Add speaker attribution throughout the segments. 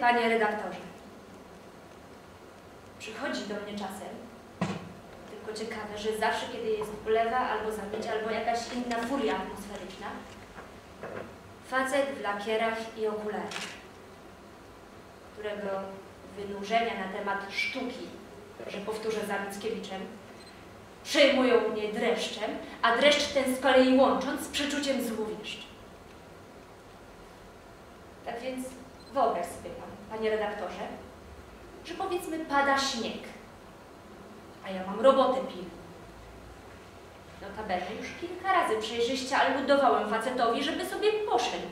Speaker 1: panie redaktorze. Przychodzi do mnie czasem, tylko ciekawe, że zawsze kiedy jest ulewa albo zamieć, albo jakaś inna furia atmosferyczna, facet w lakierach i okularach, którego wynurzenia na temat sztuki, że powtórzę za Mickiewiczem, przejmują mnie dreszczem, a dreszcz ten z kolei łącząc z przeczuciem złowieszczem. Tak więc wyobraź sobie pan, panie redaktorze, że powiedzmy pada śnieg, a ja mam robotę pilną. Notabene już kilka razy przejrzyście aludowałem facetowi, żeby sobie poszedł.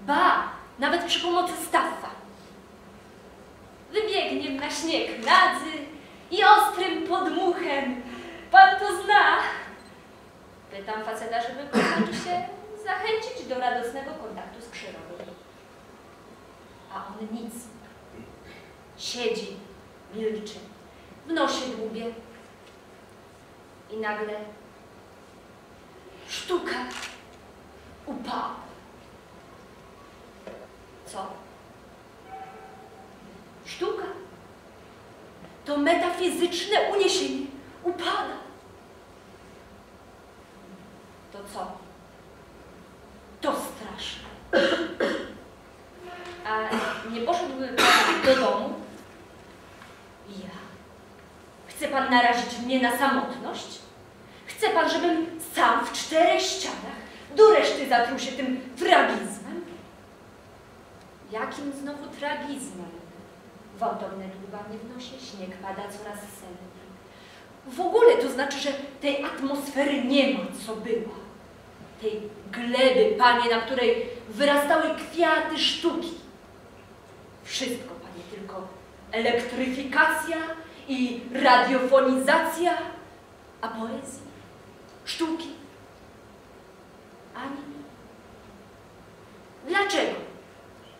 Speaker 1: Ba, nawet przy pomocy staffa. Wybiegnie na śnieg nadzy i ostrym podmuchem. Pan to zna? Pytam faceta, żeby poznaczy się zachęcić do radosnego kontaktu z przyrodą. A on nic. Siedzi, milczy, w nosie dłubie. I nagle sztuka upada. Co? Sztuka to metafizyczne uniesienie upada. To co? To straszne. A nie poszedłby pan do domu? Ja? Chce pan narazić mnie na samotność? Chce pan, żebym sam w czterech ścianach do reszty zatruł się tym tragizmem? Jakim znowu tragizmem? Gwałtowne dłubanie w nosie, śnieg pada coraz senniej. W ogóle to znaczy, że tej atmosfery nie ma, co była. Tej gleby, panie, na której wyrastały kwiaty sztuki. Wszystko, panie, tylko elektryfikacja i radiofonizacja, a poezji, sztuki, ani. Dlaczego?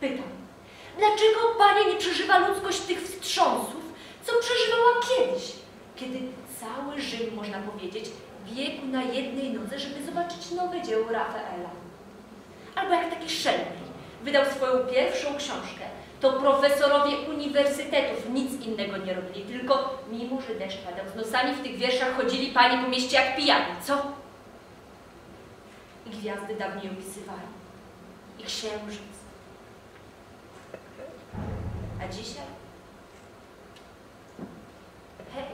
Speaker 1: Pytam. Dlaczego, panie, nie przeżywa ludzkość tych wstrząsów, co przeżywała kiedyś, kiedy cały Rzym, można powiedzieć, biegł na jednej nodze, żeby zobaczyć nowe dzieło Rafaela? Albo jak taki Shelley wydał swoją pierwszą książkę, to profesorowie uniwersytetów nic innego nie robili, tylko mimo, że deszcz padał z nosami w tych wierszach chodzili panie po mieście jak pijani, co? I gwiazdy dawniej opisywali. I księżyc. A dzisiaj? Hej,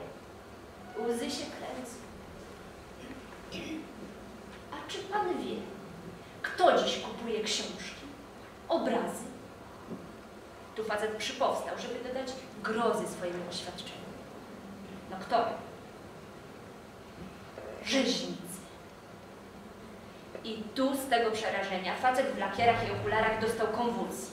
Speaker 1: łzy się kręcą. A czy pan wie, kto dziś kupuje książki, obrazy? Tu facet przypowstał, żeby dodać grozy swojemu oświadczeniu. No kto? Rzeźnicy. I tu z tego przerażenia facet w lakierach i okularach dostał konwulsji.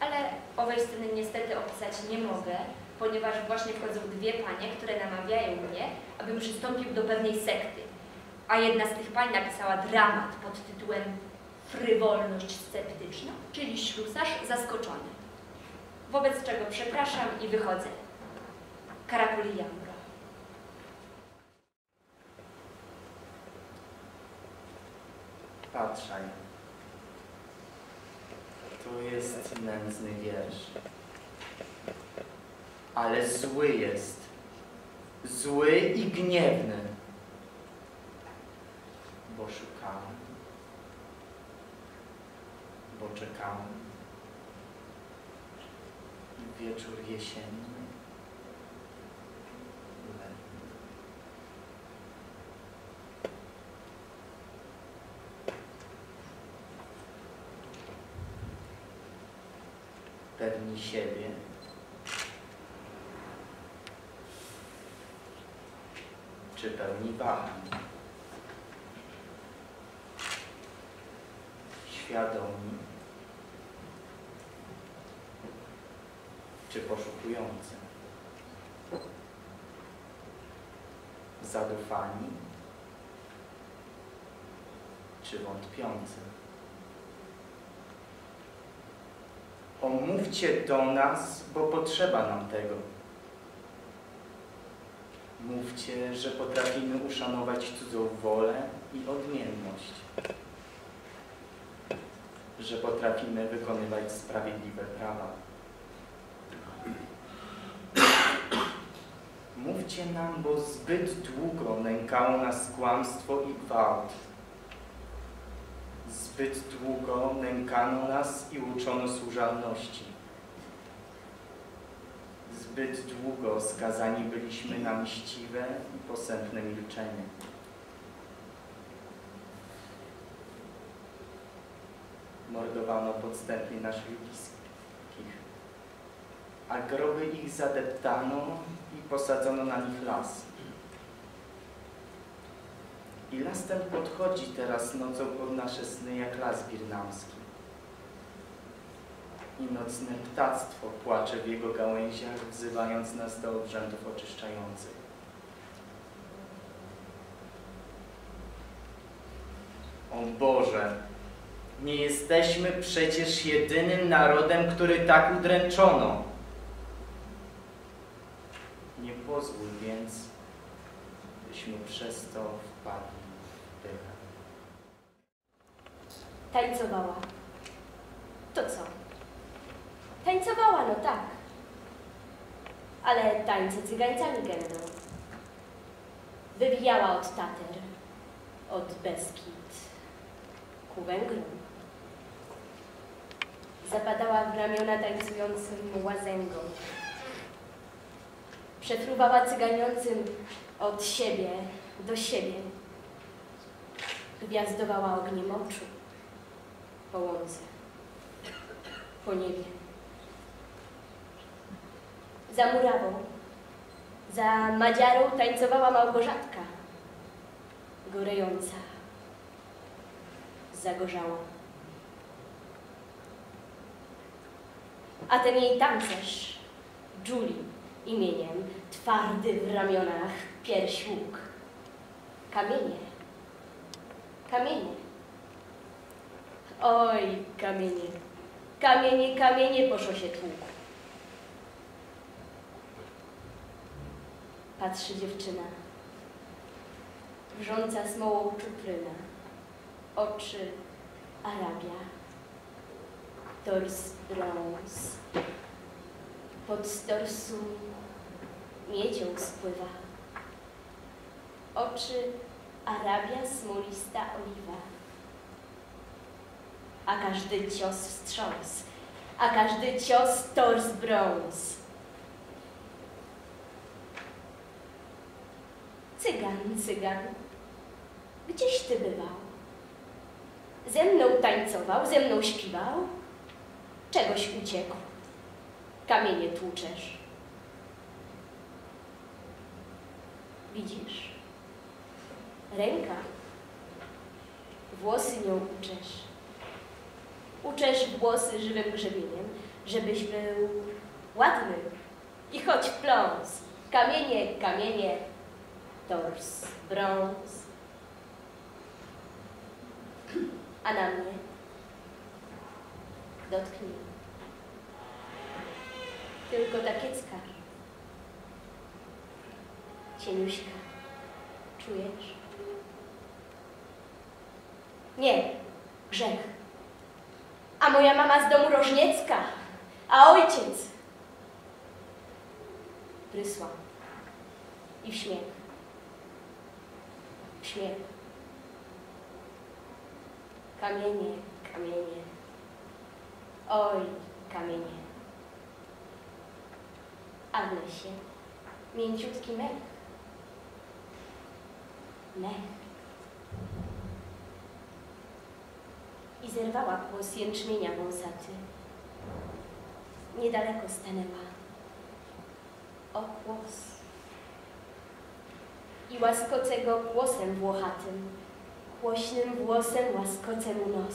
Speaker 1: Ale owej sceny niestety opisać nie mogę, ponieważ właśnie wchodzą dwie panie, które namawiają mnie, abym przystąpił do pewnej sekty. A jedna z tych pań napisała dramat pod tytułem Frywolność sceptyczna, czyli ślusarz zaskoczony. Wobec czego przepraszam i wychodzę. Karakuli Jamro.
Speaker 2: Patrzaj. To jest nędzny wiersz. Ale zły jest. Zły i gniewny. Bo szukałem. Bo czekałem. Wieczór jesienny. Pewni siebie. Czy pełni wahań? Świadomi? Czy poszukujący? Zadufani? Czy wątpiący? Omówcie do nas, bo potrzeba nam tego. Mówcie, że potrafimy uszanować cudzą wolę i odmienność. Że potrafimy wykonywać sprawiedliwe prawa. Się nam, bo zbyt długo nękało nas kłamstwo i gwałt. Zbyt długo nękano nas i uczono służalności. Zbyt długo skazani byliśmy na mściwe i posępne milczenie. Mordowano podstępnie naszych bliskich, a groby ich zadeptano i posadzono na nich las. I las ten podchodzi teraz nocą pod nasze sny jak las birnamski. I nocne ptactwo płacze w jego gałęziach, wzywając nas do obrzędów oczyszczających. O Boże, nie jesteśmy przecież jedynym narodem, który tak udręczono. Nie pozwól więc, byśmy przez to wpadli w pychę.
Speaker 3: Tańcowała. To co? Tańcowała, no tak. Ale tańce cygańcami gędą. Wywijała od Tater, od Beskid ku Węgrom. Zapadała w ramiona tańcującym łazęgom. Przefruwała cyganiącym od siebie do siebie. Gwiazdowała ogniem oczu po łące, po niebie. Za murawą, za Madziarą tańcowała Małgorzatka, gorejąca, zagorzała. A ten jej tancerz, Julie imieniem, twardy w ramionach, pierś łuk. Kamienie, kamienie. Oj, kamienie, kamienie, kamienie po szosie tłukł. Patrzy dziewczyna, wrząca smołą czupryna, oczy Arabia, tors brąz, pod torsu miedzią spływa, oczy Arabia smolista oliwa a każdy cios wstrząs, a każdy cios tors brąz. Cygan, cygan, gdzieś ty bywał? Ze mną tańcował, ze mną śpiwał? Czegoś uciekł, kamienie tłuczesz. Widzisz? Ręka, włosy nią uczesz. Uczesz włosy żywym grzebieniem, żebyś był ładny. I chodź w pląs. Kamienie, kamienie, tors, brąz. A na mnie dotknij. Tylko ta kiecka. Cieniuśka. Czujesz? Nie, grzech. A moja mama z domu Rożniecka, a ojciec prysła i w śmiech. W śmiech. Kamienie, kamienie. Oj, kamienie. A w lesie mięciutki mech. Mech. i zerwała kłos jęczmienia wąsaty. Niedaleko stanęła. O kłos. I łaskocę go głosem włochatym, głośnym włosem łaskocę mu nos.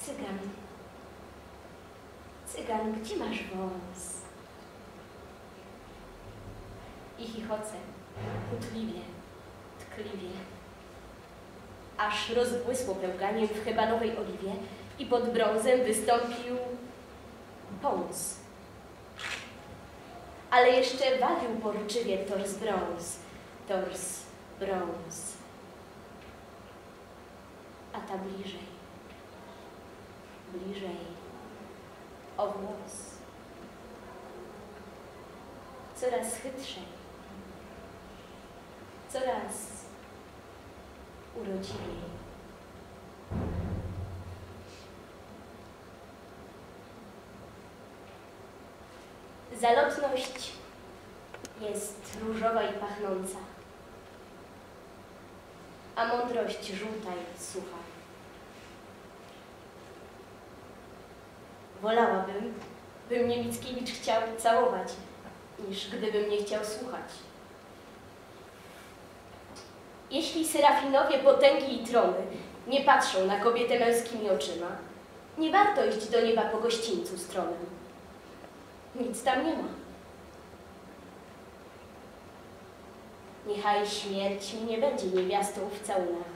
Speaker 3: Cygan, cygan, gdzie masz wąs? I chichoce, chutliwie, tkliwie aż rozbłysło pełganiem w hebanowej oliwie i pod brązem wystąpił pąs. Ale jeszcze wawił porczywie tors brąz, tors brąz. A ta bliżej, bliżej, o włos, coraz chytrzej, coraz urodziwiej. Zalotność jest różowa i pachnąca, a mądrość żółta i sucha. Wolałabym, by mnie Mickiewicz chciał całować, niż gdyby mnie chciał słuchać. Jeśli serafinowie potęgi i trony nie patrzą na kobietę męskimi oczyma, nie warto iść do nieba po gościńcu z tronem. Nic tam nie ma. Niechaj śmierć mi nie będzie niewiastą w całunach,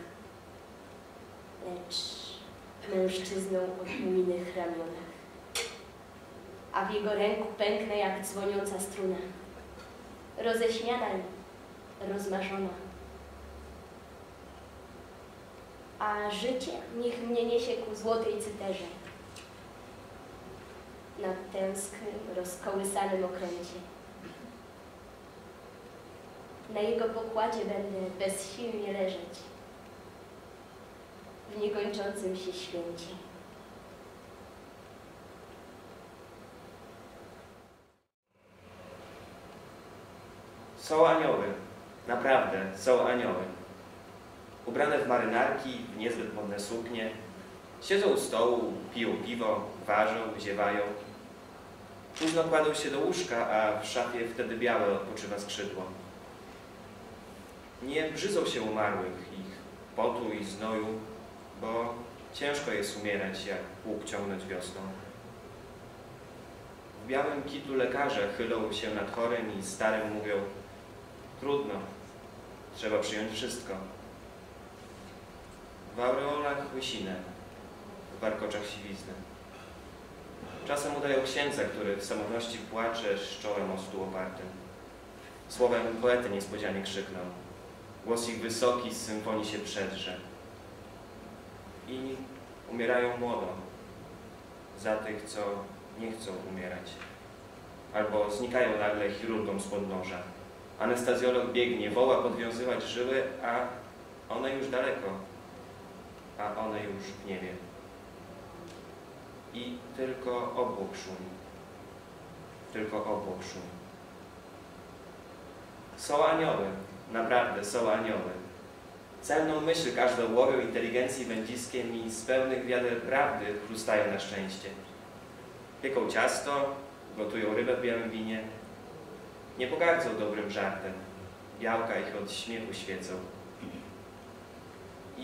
Speaker 3: lecz mężczyzną o długinych ramionach. A w jego ręku pęknę jak dzwoniąca struna, roześmiana i rozmarzona. A życie niech mnie niesie ku złotej cyterze, na tęsknym, rozkołysanym okręcie. Na jego pokładzie będę bezsilnie leżeć w niekończącym się święcie.
Speaker 4: Są anioły. Naprawdę, są anioły. Ubrane w marynarki, w niezbyt modne suknie. Siedzą u stołu, piją piwo, ważą, ziewają. Późno kładą się do łóżka, a w szafie wtedy białe odpoczywa skrzydło. Nie brzydzą się umarłych, ich potu i znoju, bo ciężko jest umierać, jak łuk ciągnąć wiosną. W białym kitu lekarze chylą się nad chorym i starym mówią Trudno. Trzeba przyjąć wszystko. W aureolach łysinę, w warkoczach siwiznę. Czasem udają księdza, który w samotności płacze z czołem o stół opartym. Słowem poety niespodzianie krzyknął. Głos ich wysoki z symfonii się przedrze. I umierają młodo. Za tych, co nie chcą umierać. Albo znikają nagle chirurgom z podnoża. Anestezjolog biegnie, woła podwiązywać żyły, a one już daleko, a one już w niebie. I tylko obłok szumi. Tylko obłok szumi. Są anioły, naprawdę są anioły. Celną myśl każdą łowią inteligencji wędziskiem i z pełnych wiader prawdy chrustają na szczęście. Pieką ciasto, gotują rybę w białym winie, nie pogardzą dobrym żartem. Białka ich od śmiechu świecą.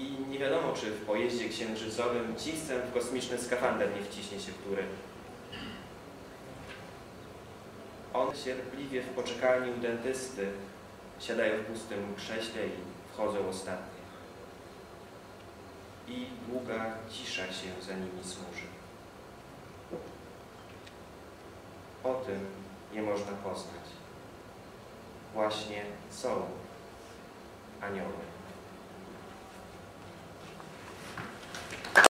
Speaker 4: I nie wiadomo, czy w pojeździe księżycowym cichcem w kosmiczny skafander nie wciśnie się który. On cierpliwie w poczekalni u dentysty siadają w pustym krześle i wchodzą ostatnie. I długa cisza się za nimi smuży. O tym nie można poznać właśnie są anioły.